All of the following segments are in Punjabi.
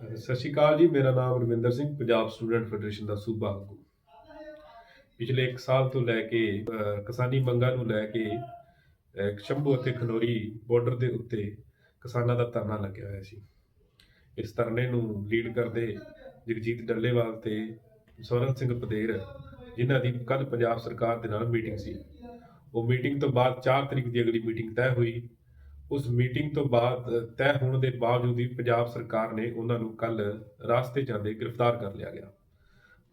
ਸਤਿ ਸ਼੍ਰੀ ਅਕਾਲ ਜੀ, ਮੇਰਾ ਨਾਮ ਰਵਿੰਦਰ ਸਿੰਘ, ਪੰਜਾਬ ਸਟੂਡੈਂਟ ਫੈਡਰੇਸ਼ਨ ਦਾ ਸੂਬਾ ਆਗੂ। ਪਿਛਲੇ 1 ਸਾਲ ਤੋਂ ਲੈ ਕੇ ਕਿਸਾਨੀ ਮੰਗਾਂ ਨੂੰ ਲੈ ਕੇ ਸ਼ੰਭੂ ਅਤੇ ਖਨੌਰੀ ਬਾਰਡਰ ਦੇ ਉੱਤੇ ਕਿਸਾਨਾਂ ਦਾ ਧਰਨਾ ਲੱਗਿਆ ਹੋਇਆ ਸੀ। ਇਸ ਧਰਨੇ ਨੂੰ ਲੀਡ ਕਰਦੇ ਜਗਜੀਤ ਡੱਲੇਵਾਲ ਤੇ ਸਵਰਨ ਸਿੰਘ ਪਦੇਰ, ਜਿਨ੍ਹਾਂ ਦੀ ਕੱਲ ਪੰਜਾਬ ਸਰਕਾਰ ਦੇ ਨਾਲ ਮੀਟਿੰਗ ਸੀ। ਉਹ ਮੀਟਿੰਗ ਤੋਂ ਬਾਅਦ 4 ਤਰੀਕ ਦੀ ਅਗਲੀ ਮੀਟਿੰਗ ਤੈਅ ਹੋਈ। ਉਸ ਮੀਟਿੰਗ ਤੋਂ ਬਾਅਦ ਤੈਅ ਹੋਣ ਦੇ ਬਾਵਜੂਦ ਵੀ ਪੰਜਾਬ ਸਰਕਾਰ ਨੇ ਉਹਨਾਂ ਨੂੰ ਕੱਲ ਰਾਸਤੇ ਜਾਂਦੇ ਗ੍ਰਿਫਤਾਰ ਕਰ ਲਿਆ ਗਿਆ।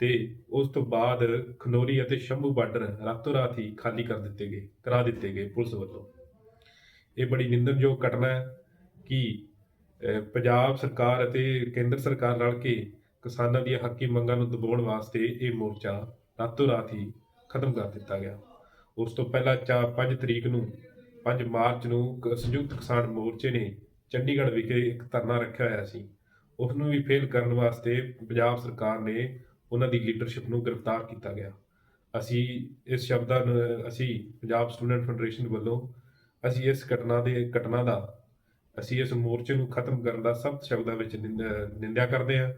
ਤੇ ਉਸ ਤੋਂ ਬਾਅਦ ਖਨੌਰੀ ਅਤੇ ਸ਼ੰਭੂ ਬਾਰਡਰ ਰਾਤੋਂ ਰਾਤ ਹੀ ਖਾਲੀ ਕਰ ਦਿੱਤੇ ਗਏ, ਕਰਾ ਦਿੱਤੇ ਗਏ ਪੁਲਿਸ ਵੱਲੋਂ। ਇਹ ਬੜੀ ਨਿੰਦਣਯੋਗ ਘਟਨਾ ਹੈ ਕਿ ਪੰਜਾਬ ਸਰਕਾਰ ਅਤੇ ਕੇਂਦਰ ਸਰਕਾਰ ਰਲ ਕੇ ਕਿਸਾਨਾਂ ਦੀਆਂ ਹੱਕੀ ਮੰਗਾਂ ਨੂੰ ਦਬਾਉਣ ਵਾਸਤੇ ਇਹ ਮੋਰਚਾ ਰਾਤੋਂ ਰਾਤ ਹੀ ਖਤਮ ਕਰ ਦਿੱਤਾ ਗਿਆ। ਉਸ ਤੋਂ ਪਹਿਲਾਂ 5 ਤਰੀਕ ਨੂੰ 5 ਮਾਰਚ ਨੂੰ ਸੰਯੁਕਤ ਕਿਸਾਨ ਮੋਰਚੇ ਨੇ ਚੰਡੀਗੜ੍ਹ ਵਿਖੇ ਇੱਕ ਧਰਨਾ ਰੱਖਿਆ ਹੋਇਆ ਸੀ। ਉਸ ਨੂੰ ਵੀ ਫੇਲ ਕਰਨ ਵਾਸਤੇ ਪੰਜਾਬ ਸਰਕਾਰ ਨੇ ਉਹਨਾਂ ਦੀ ਲੀਡਰਸ਼ਿਪ ਨੂੰ ਗ੍ਰਿਫਤਾਰ ਕੀਤਾ ਗਿਆ। ਅਸੀਂ ਇਸ ਸ਼ਬਦਾਂ ਨੂੰ, ਅਸੀਂ ਪੰਜਾਬ ਸਟੂਡੈਂਟ ਫੈਡਰੇਸ਼ਨ ਵੱਲੋਂ ਅਸੀਂ ਇਸ ਘਟਨਾ ਦੇ, ਘਟਨਾ ਦਾ, ਅਸੀਂ ਇਸ ਮੋਰਚੇ ਨੂੰ ਖਤਮ ਕਰਨ ਦਾ ਸਖਤ ਸ਼ਬਦਾਂ ਵਿੱਚ ਨਿੰਦ- ਨਿੰਦਿਆ ਕਰਦੇ ਹਾਂ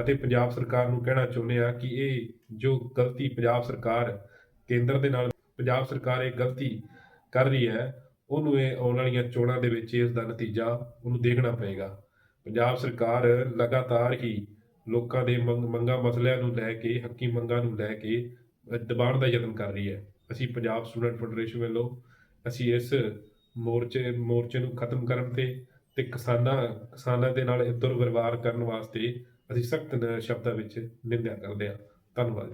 ਅਤੇ ਪੰਜਾਬ ਸਰਕਾਰ ਨੂੰ ਕਹਿਣਾ ਚਾਹੁੰਦੇ ਹਾਂ ਕਿ ਇਹ ਜੋ ਗਲਤੀ ਪੰਜਾਬ ਸਰਕਾਰ ਕੇਂਦਰ ਦੇ ਨਾਲ, ਪੰਜਾਬ ਸਰਕਾਰ ਇਹ ਗਲਤੀ ਕਰ ਰਹੀ ਹੈ ਉਹਨੂੰ ਇਹ ਆਉਣ ਵਾਲੀਆਂ ਚੋਣਾਂ ਦੇ ਵਿੱਚ ਇਸ ਦਾ ਨਤੀਜਾ ਉਹਨੂੰ ਦੇਖਣਾ ਪਏਗਾ। ਪੰਜਾਬ ਸਰਕਾਰ ਲਗਾਤਾਰ ਹੀ ਲੋਕਾਂ ਦੇ ਮੰਗ- ਮੰਗਾਂ ਮਸਲਿਆਂ ਨੂੰ ਲੈ ਕੇ ਹੱਕੀ ਮੰਗਾਂ ਨੂੰ ਲੈ ਕੇ ਅ, ਦਬਾਉਣ ਦਾ ਯਤਨ ਕਰ ਰਹੀ ਹੈ। ਅਸੀਂ ਪੰਜਾਬ ਸਟੂਡੈਂਟ ਫੈਡਰੇਸ਼ਨ ਵੱਲੋਂ ਅਸੀਂ ਇਸ ਮੋਰਚੇ ਮੋਰਚੇ ਨੂੰ ਖਤਮ ਕਰਨ ਤੇ ਤੇ ਕਿਸਾਨਾਂ ਕਿਸਾਨਾਂ ਦੇ ਨਾਲ ਦੁਰਵਿਵਹਾਰ ਕਰਨ ਵਾਸਤੇ ਅਸੀਂ ਸਖਤ ਸ਼ਬਦਾਂ ਵਿੱਚ ਨਿੰਦਿਆ ਕਰਦੇ ਹਾਂ। ਧੰਨਵਾਦ